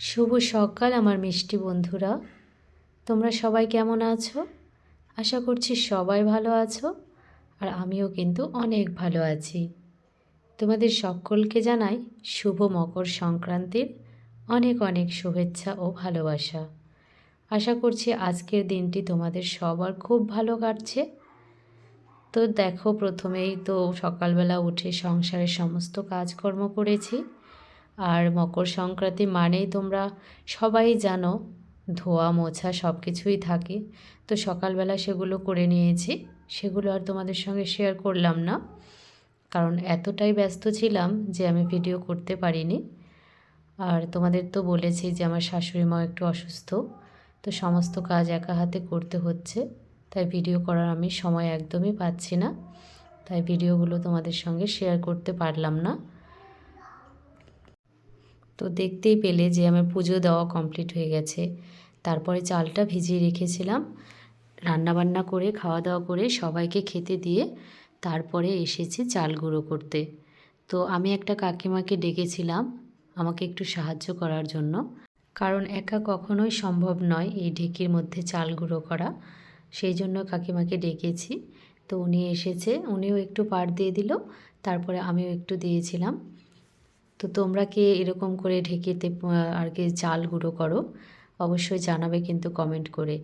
শুভ সকাল আমার মিষ্টি বন্ধুরা। তোমরা সবাই কেমন আছো? আশা করছি সবাই ভালো আছো আর আমিও কিন্তু অনেক ভালো আছি। তোমাদের সকলকে জানাই শুভ মকর সংক্রান্তির অনেক অনেক শুভেচ্ছা ও ভালোবাসা। আশা করছি আজকের দিনটি তোমাদের সবার খুব ভালো কাটছে। তো দেখো, প্রথমেই তো সকালবেলা উঠে সংসারের সমস্ত কাজকর্ম করেছি। আর মকর সংক্রান্তি মানেই তোমরা সবাই জানো, ধোয়া, মোছা সব কিছুই থাকে। তো সকালবেলা সেগুলো করে নিয়েছি, সেগুলো আর তোমাদের সঙ্গে শেয়ার করলাম না। কারণ এতটাই ব্যস্ত ছিলাম যে আমি ভিডিও করতে পারিনি। আর তোমাদের তো বলেছি যে আমার শাশুড়ি মা একটু অসুস্থ, তো সমস্ত কাজ একা হাতে করতে হচ্ছে। তাই ভিডিও করার আমি সময় একদমই পাচ্ছি না। তাই ভিডিওগুলো তোমাদের সঙ্গে শেয়ার করতে পারলাম না। তো দেখতেই পেলে যে আমার পুজো দেওয়া কমপ্লিট হয়ে গেছে। তারপরে চালটা ভিজিয়ে রেখেছিলাম। রান্নাবান্না করে খাওয়া দাওয়া করে সবাইকে খেতে দিয়ে তারপরে এসেছি চাল গুঁড়ো করতে। তো আমি একটা কাকিমাকে ডেকেছিলাম আমাকে একটু সাহায্য করার জন্য। কারণ একা কখনোই সম্ভব নয় এই ঢেকির মধ্যে চাল গুঁড়ো করা। সেই জন্য কাকিমাকে ডেকেছি। তো উনি এসেছে, উনিও একটু পার দিয়ে দিল, তারপরে আমিও একটু দিয়েছিলাম। তো তোমরা কে এরকম করে ঢেকিতে আর কি চাল গুঁড়ো করো? অবশ্যই জানাবে কিন্তু কমেন্ট করে।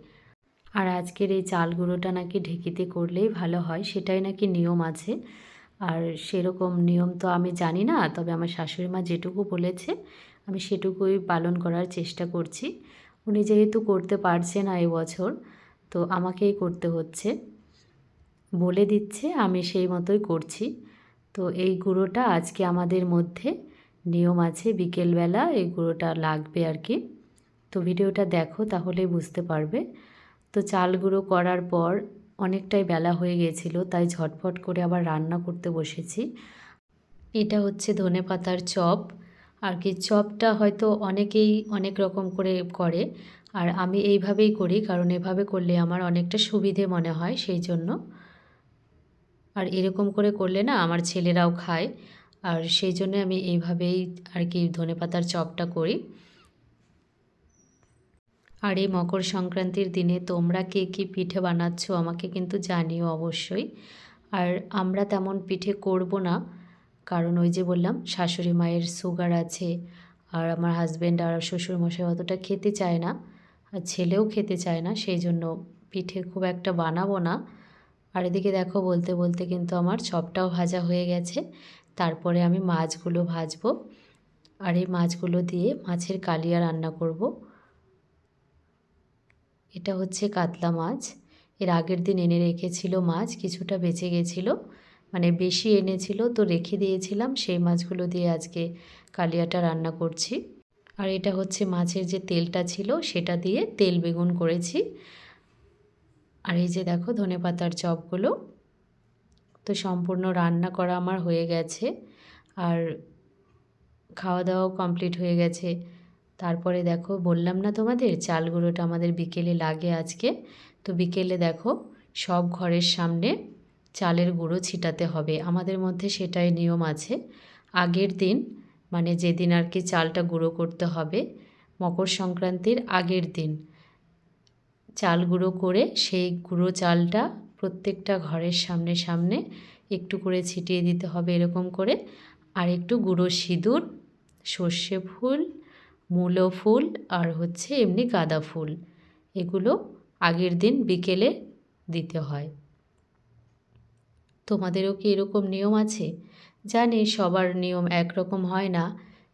আর আজকের এই চাল গুঁড়োটা নাকি ঢেকিতে করলেই ভালো হয়, সেটাই নাকি নিয়ম আছে। আর সেরকম নিয়ম তো আমি জানি না, তবে আমার শাশুড়ি মা যেটুকু বলেছে, আমি সেটুকুই পালন করার চেষ্টা করছি। উনি যেহেতু করতে পারছে না এবছর তো আমাকেই করতে হচ্ছে। বলে দিচ্ছে, আমি সেই মতোই করছি। তো এই গুঁড়োটা আজকে আমাদের মধ্যে নিয়ম আছে বিকেলবেলা এই গুঁড়োটা লাগবে আর কি। তো ভিডিওটা দেখো, তাহলেই বুঝতে পারবে। তো চাল গুঁড়ো করার পর অনেকটাই বেলা হয়ে গেছিল, তাই ঝটফট করে আবার রান্না করতে বসেছি। এটা হচ্ছে ধনে পাতার চপ। আর কি চপটা হয়তো অনেকেই অনেক রকম করে করে, আর আমি এইভাবেই করি, কারণ এভাবে করলে আমার অনেকটা সুবিধে মনে হয়, সেই জন্য। আর এরকম করে করলে না, আমার ছেলেরাও খায়। আর সেই জন্য আমি এইভাবেই আর কি ধনে পাতার চপটা করি। আর এই মকর সংক্রান্তির দিনে তোমরা কে কী পিঠে বানাচ্ছ আমাকে কিন্তু জানিও অবশ্যই। আর আমরা তেমন পিঠে করব না, কারণ ওই যে বললাম, শাশুড়ি মায়ের সুগার আছে, আর আমার হাজব্যান্ড আর শ্বশুর মশাই অতটা খেতে চায় না, আর ছেলেও খেতে চায় না, সেই জন্য পিঠে খুব একটা বানাবো না। আর এদিকে দেখো বলতে বলতে কিন্তু আমার চপটাও ভাজা হয়ে গেছে তারপরে আমি মাছগুলো ভাজবো। আর এই মাছগুলো দিয়ে মাছের কালিয়া রান্না করব। এটা হচ্ছে কাতলা মাছ। এর আগের দিন এনে রেখেছিল মাছ, কিছুটা বেঁচে গেছিল। মানে বেশি এনেছিল তো রেখে দিয়েছিলাম, সেই মাছগুলো দিয়ে আজকে কালিয়াটা রান্না করছি। আর এটা হচ্ছে মাছের যে তেলটা ছিল, সেটা দিয়ে তেল বেগুন করেছি। আর এই যে দেখো ধনে পাতার চপগুলো। তো সম্পূর্ণ রান্না করা আমার হয়ে গেছে। আর খাওয়া দাওয়াও কমপ্লিট হয়ে গেছে। তারপরে দেখো, বললাম না তোমাদের, চাল গুঁড়োটা আমাদের বিকেলে লাগে আজকে। তো বিকেলে দেখো, সব ঘরের সামনে চালের গুঁড়ো ছিটাতে হবে। আমাদের মধ্যে সেটাই নিয়ম আছে। আগের দিন মানে যেদিন আর কি চালটা গুঁড়ো করতে হবে, মকর সংক্রান্তির আগের দিন, চাল গুঁড়ো করে সেই গুঁড়ো চালটা প্রত্যেকটা ঘরের সামনে সামনে একটু করে ছিটিয়ে দিতে হবে এরকম করে। আর একটু গুঁড়ো সিঁদুর, সর্ষে ফুল, মূলো ফুল আর হচ্ছে এমনি গাঁদা ফুল। এগুলো আগের দিন বিকেলে দিতে হয়। তোমাদেরও কি এরকম নিয়ম আছে? জানি সবার নিয়ম একরকম হয় না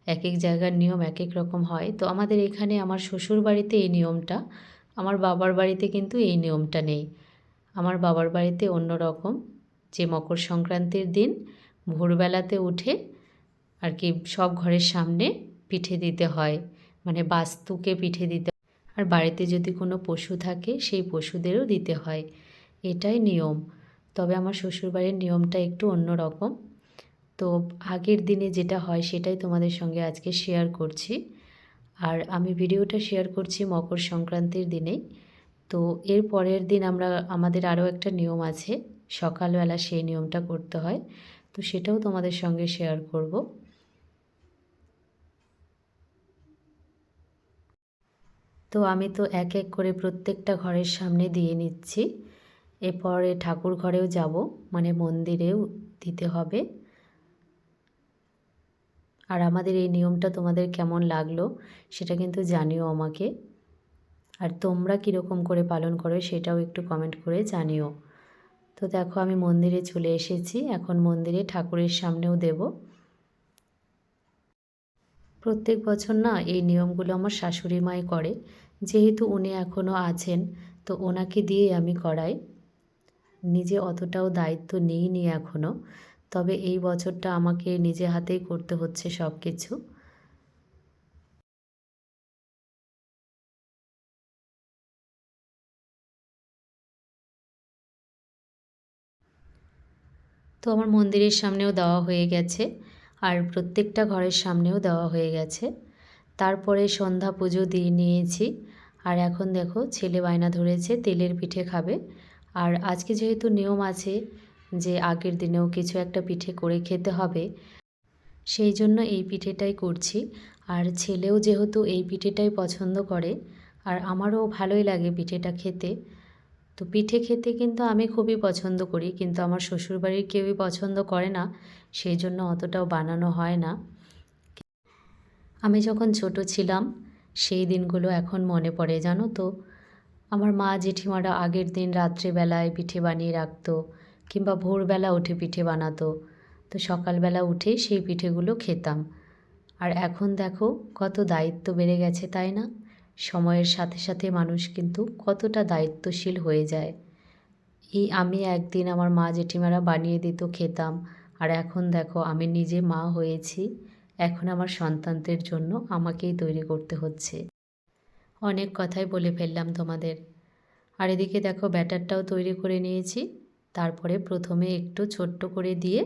এক এক জায়গার নিয়ম এক এক রকম হয়। তো আমাদের এখানে আমার শ্বশুর বাড়িতে এই নিয়মটা, আমার বাবার বাড়িতে কিন্তু এই নিয়মটা নেই। আমার বাবার বাড়িতে অন্য রকম। যে মকর সংক্রান্তির দিন ভোরবেলাতে উঠে আর কি সব ঘরের সামনে পিঠে দিতে হয়। মানে বাস্তুকে পিঠে দিতে আর বাড়িতে যদি কোনো পশু থাকে, সেই পশুদেরও দিতে হয়। এটাই নিয়ম। তবে আমার শ্বশুরবাড়ির নিয়মটা একটু অন্য রকম। তো আগের দিনে যেটা হয়, সেটাই তোমাদের সঙ্গে আজকে শেয়ার করছি। আর আমি ভিডিওটা শেয়ার করছি মকর সংক্রান্তির দিনেই। তো এর পরের দিন আমরা, আমাদের আরও একটা নিয়ম আছে, সকালবেলা সেই নিয়মটা করতে হয়। তো সেটাও তোমাদের সঙ্গে শেয়ার করব। তো আমি তো এক এক করে প্রত্যেকটা ঘরের সামনে দিয়ে নিচ্ছি। এরপরে ঠাকুর ঘরেও যাব মানে মন্দিরেও দিতে হবে। আর আমাদের এই নিয়মটা তোমাদের কেমন লাগল, সেটা কিন্তু জানিও আমাকে। আর তোমরা কীরকম করে পালন করো সেটাও একটু কমেন্ট করে জানিও। তো দেখো আমি মন্দিরে চলে এসেছি, এখন মন্দিরে ঠাকুরের সামনেও দেব। প্রত্যেক বছর না এই নিয়মগুলো আমার শাশুড়ি মাই করে, যেহেতু উনি এখনও আছেন, তো ওনাকে দিয়েই আমি করাই। নিজে অতটাও দায়িত্ব নিইনি এখনও তবে এই বছরটা আমাকে নিজে হাতেই করতে হচ্ছে সব কিছু আমার মন্দিরের সামনেও দেওয়া হয়ে গেছে আর প্রত্যেকটা ঘরের সামনেও দেওয়া হয়ে গেছে। তারপরে সন্ধ্যা পুজো দিয়ে নিয়েছি। আর এখন দেখো, ছেলে বায়না ধরেছে, তেলের পিঠে খাবে। আর আজকে যেহেতু নিয়ম আছে যে আগের দিনেও কিছু একটা পিঠে করে খেতে হবে, সেই জন্য এই পিঠেটাই করছি। আর ছেলেও যেহেতু এই পিঠেটাই পছন্দ করে, আর আমারও ভালোই লাগে পিঠেটা খেতে তো পিঠে খেতে কিন্তু আমি খুবই পছন্দ করি, কিন্তু আমার শ্বশুরবাড়ির কেউই পছন্দ করে না, সেই জন্য অতটাও বানানো হয় না। আমি যখন ছোট ছিলাম, সেই দিনগুলো এখন মনে পড়ে, জানো তো? আমার মা জেঠিমারা আগের দিন রাত্রেবেলায় পিঠে বানিয়ে রাখতো, কিংবা ভোরবেলা উঠে পিঠে বানাতো, তো সকালবেলা উঠেই সেই পিঠেগুলো খেতাম। আর এখন দেখো, কত দায়িত্ব বেড়ে গেছে, তাই না? সময়ের সাথে সাথে মানুষ কিন্তু কতটা দায়িত্বশীল হয়ে যায়। এই আমি একদিন আমার মা জেঠিমারা বানিয়ে দিত খেতাম, আর এখন দেখো আমি নিজে মা হয়েছি, এখন আমার সন্তানদের জন্য আমাকেই তৈরি করতে হচ্ছে। অনেক কথাই বলে ফেললাম তোমাদের। আর এদিকে দেখো ব্যাটারটাও তৈরি করে নিয়েছি, তারপরে প্রথমে একটু ছোট্ট করে দিয়ে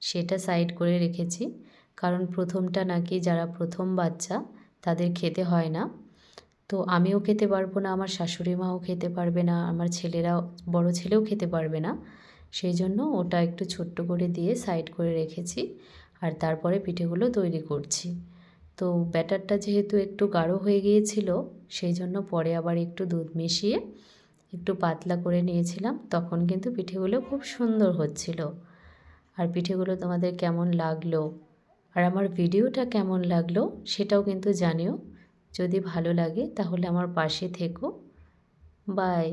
সেটা সাইড করে রেখেছি, কারণ প্রথমটা নাকি যারা প্রথম বাচ্চা তাদের খেতে হয় না। তো আমিও খেতে পারব না, আমার শাশুড়ি মাও খেতে পারবে না, আমার ছেলেরাও বড় ছেলেও খেতে পারবে না। সেই জন্য ওটা একটু ছোট্ট করে দিয়ে সাইড করে রেখেছি আর তারপরে পিঠেগুলো তৈরি করছি। তো ব্যাটারটা যেহেতু একটু গাঢ় হয়ে গিয়েছিল, সেই জন্য পরে আবার একটু দুধ মিশিয়ে একটু পাতলা করে নিয়েছিলাম, তখন কিন্তু পিঠেগুলো খুব সুন্দর হচ্ছিল। আর পিঠেগুলো তোমাদের কেমন লাগল? আর আমার ভিডিওটা কেমন লাগল? সেটাও কিন্তু জানিও। যদি ভালো লাগে তাহলে আমার পাশে থেকো। বাই